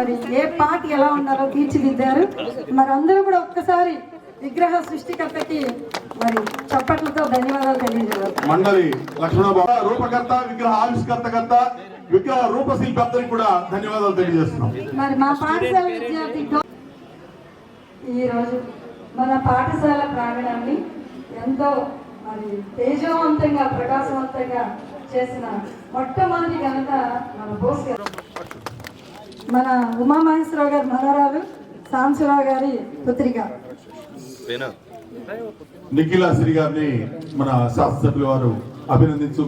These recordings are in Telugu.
మరి ఏ పార్ట్ ఎలా ఉండాలో తీర్చిదిద్దారు. మరి అందరూ కూడా ఒక్కసారి విగ్రహ సృష్టికర్తకి మరి చప్పట్లతో ధన్యవాదాలు తెలియజేయాలి. మండలి లక్ష్మణబాబు రూపకర్త విగ్రహ ఆవిష్కర్తకర్త విగ్రహ రూపశిల్పి అందరికి కూడా ధన్యవాదాలు తెలియజేస్తున్నాం. మరి మా పాఠశాల విద్యార్థి గౌ- ఈరోజు మన పాఠశాల ప్రాంగణాన్ని ఎంతో మరి తేజవంతంగా ప్రకాశవంతంగా చేసిన మొట్టమొదటి ఘనత మన బోస్ గారు. మన ఉమామహేశ్వరరావు గారి మనవరాలు సాంశరావు గారి పుత్రిక. నిఖిల శ్రీ గారిని మన శాసనసభ్యుల వారు అభినందించు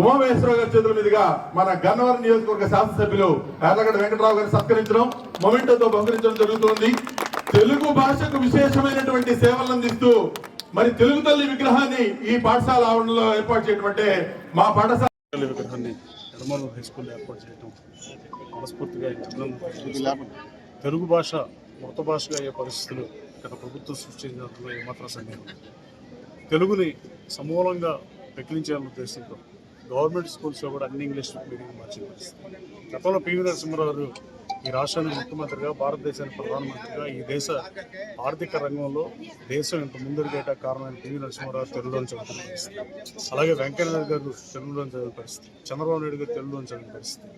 ఉమామహేశ్వరరావు గారి చేతుల మీదుగా మన గన్నవరం నియోజకవర్గ శాసనసభ్యులు యార్లగడ్డ వెంకటరావు గారిని సత్కరించడం మొమెంటోతో బహుకరించడం జరుగుతోంది. తెలుగు భాషకు విశేషమైనటువంటి సేవలు అందిస్తూ మరి తెలుగు తల్లి విగ్రహాన్ని ఈ పాఠశాల ఆవరణలో ఏర్పాటు చేయడం అంటే మా పాఠశాల విగ్రహాన్ని ఎడమూరు హై స్కూల్లో ఏర్పాటు చేయడం మనస్ఫూర్తిగా ఈ తెలుగు భాష మృత భాషగా అయ్యే పరిస్థితులు గత ప్రభుత్వం సృష్టించినట్లు ఏమాత్రం సందేహం. తెలుగుని సమూలంగా పెకిలించాలన్న ఉద్దేశంతో గవర్నమెంట్ స్కూల్స్లో కూడా అన్ని ఇంగ్లీష్ మీడియం మార్చిన పరిస్థితి. గతంలో పివి నరసింహరావు ఈ రాష్ట్రానికి ముఖ్యమంత్రిగా భారతదేశానికి ప్రధానమంత్రిగా ఈ దేశ ఆర్థిక రంగంలో దేశం ఇంత ముందరిగేట కారణమైన పివి నరసింహారావు తెలుగులోని చదివిన పరిస్థితి. అలాగే వెంకయ్యనాయుడు గారు తెలుగులోని చదివిన పరిస్థితి. చంద్రబాబు నాయుడు గారు తెలుగులోని చదివిన పరిస్థితి.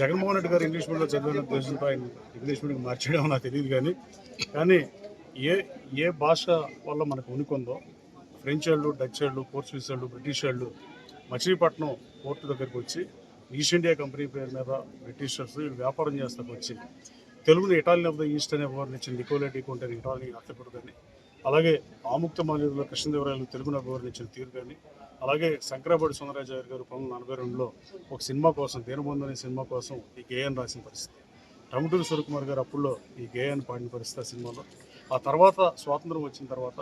జగన్మోహన్ రెడ్డి గారు ఇంగ్లీష్ మీడియంలో చదివిన ఉద్దేశంతో ఆయన ఇంగ్లీష్ మీడియం మార్చేయడం నాకు తెలియదు కానీ కానీ ఏ ఏ భాష వల్ల మనకు ఉనికిందో ఫ్రెంచ్ వాళ్ళు డచ్ వాళ్ళు పోర్చుగీస్ వాళ్ళు బ్రిటిష్ వాళ్ళు మచిలీపట్నం పోర్టు దగ్గరికి వచ్చి ఈస్ట్ ఇండియా కంపెనీ పేరు మీద బ్రిటిషర్స్ వ్యాపారం చేస్తాకు వచ్చి తెలుగుని ఇటాలియన్ ఆఫ్ ద ఈస్ట్ అనే వారిని ఇచ్చిన నికోలేటి కొంటే ఇటాలియన్ అర్థకుడు కానీ అలాగే ఆముక్త మాల్యంలో కృష్ణదేవరాయలు తెలుగును అభివర్ణించిన తీరు కానీ అలాగే శంకరాబడి సుందరాచార్య గారు పంతొమ్మిది వందల నలభై రెండులో ఒక సినిమా కోసం దీనబంధు అనే సినిమా కోసం ఈ గేయాన్ని రాసిన పరిస్థితి. రమటూరి సూర్యకుమార్ గారు అప్పుల్లో ఈ గేయాన్ని పాడిన పరిస్థితి ఆ సినిమాలో. ఆ తర్వాత స్వాతంత్రం వచ్చిన తర్వాత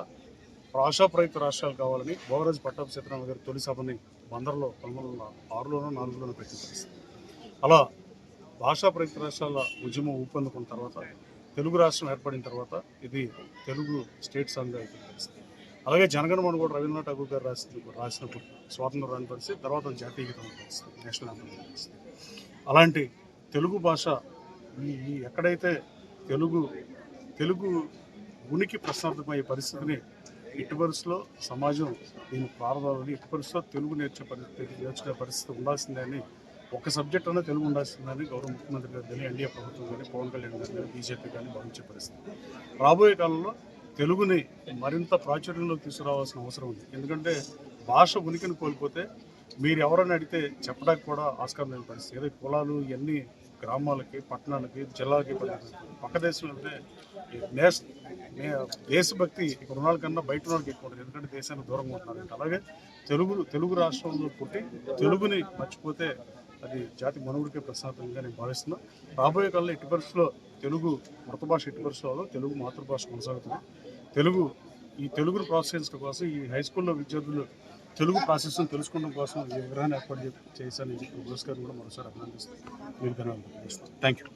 భాషా ప్రయుక్త రాష్ట్రాలు కావాలని భోగరాజ్ పట్టాభి సత్యనారాయణ గారు తొలి సభని బందర్లో పంతొమ్మిది వందల ఆరులోనూ నాలుగులోనూ పెట్టిన అలా భాషా ప్రయుక్త రాష్ట్రాల ఉద్యమం ఊపందుకున్న తర్వాత తెలుగు రాష్ట్రం ఏర్పడిన తర్వాత ఇది తెలుగు స్టేట్ సాంగ్గా అయిపోయింది అలాగే జనగణమన కూడా రవీంద్రనాథ్ ఠాగూర్ గారు రాసిన రాసినప్పుడు స్వాతంత్రం రాని పరిస్థితి తర్వాత జాతీయ గీతం పరిస్థితి నేషనల్ యాంథమ్ పరిస్థితి అలాంటి తెలుగు భాష ఈ ఎక్కడైతే తెలుగు తెలుగు ఉనికి ప్రశ్నార్థకమయ్యే పరిస్థితిని ఇటు వరుసలో సమాజం దీన్ని ప్రారంభాలని ఇటు వరుసలో తెలుగు నేర్చే పరిస్థితి నేర్చుకునే పరిస్థితి ఉండాల్సిందని ఒక సబ్జెక్ట్ అన్న తెలుగు ఉండాల్సిందని గౌరవ ముఖ్యమంత్రి గారు కానీ ఎన్డీఏ ప్రభుత్వం కానీ పవన్ కళ్యాణ్ గారు కానీ బీజేపీ కానీ భావించే పరిస్థితి. రాబోయే కాలంలో తెలుగుని మరింత ప్రాచుర్యంలోకి తీసుకురావాల్సిన అవసరం ఉంది. ఎందుకంటే భాష ఉనికిని కోల్పోతే మీరు ఎవరైనా అడిగితే చెప్పడానికి కూడా ఆస్కారం లేని పరిస్థితి. ఏదో కులాలు ఇవన్నీ గ్రామాలకి పట్టణాలకి జిల్లాలకి పక్క దేశంలో అంటే నేష దేశభక్తి ఇక్కడ ఉన్న కన్నా బయట వాళ్ళకి ఎక్కువ ఉంటుంది. ఎందుకంటే దేశానికి దూరంగా ఉంటున్నారు. అలాగే తెలుగు తెలుగు రాష్ట్రంలో పుట్టి తెలుగుని మర్చిపోతే అది జాతి మనుగుడికే ప్రశాంతంగా నేను భావిస్తున్నా. రాబోయే కాలంలో ఎట్టి పరిస్థితుల్లో తెలుగు మృత భాష ఇటు పరిస్థితుల్లో తెలుగు మాతృభాష కొనసాగుతుంది. తెలుగు ఈ తెలుగును ప్రోత్సహించడం కోసం ఈ హై స్కూల్లో విద్యార్థులు తెలుగు ప్రాసెస్ను తెలుసుకోవడం కోసం ఈ విగ్రహాన్ని ఏర్పాటు చే- చేశానని చెప్పి పురస్కారం కూడా మరోసారి అభినందిస్తాను మీకు ధన్యవాదాలు. Thank you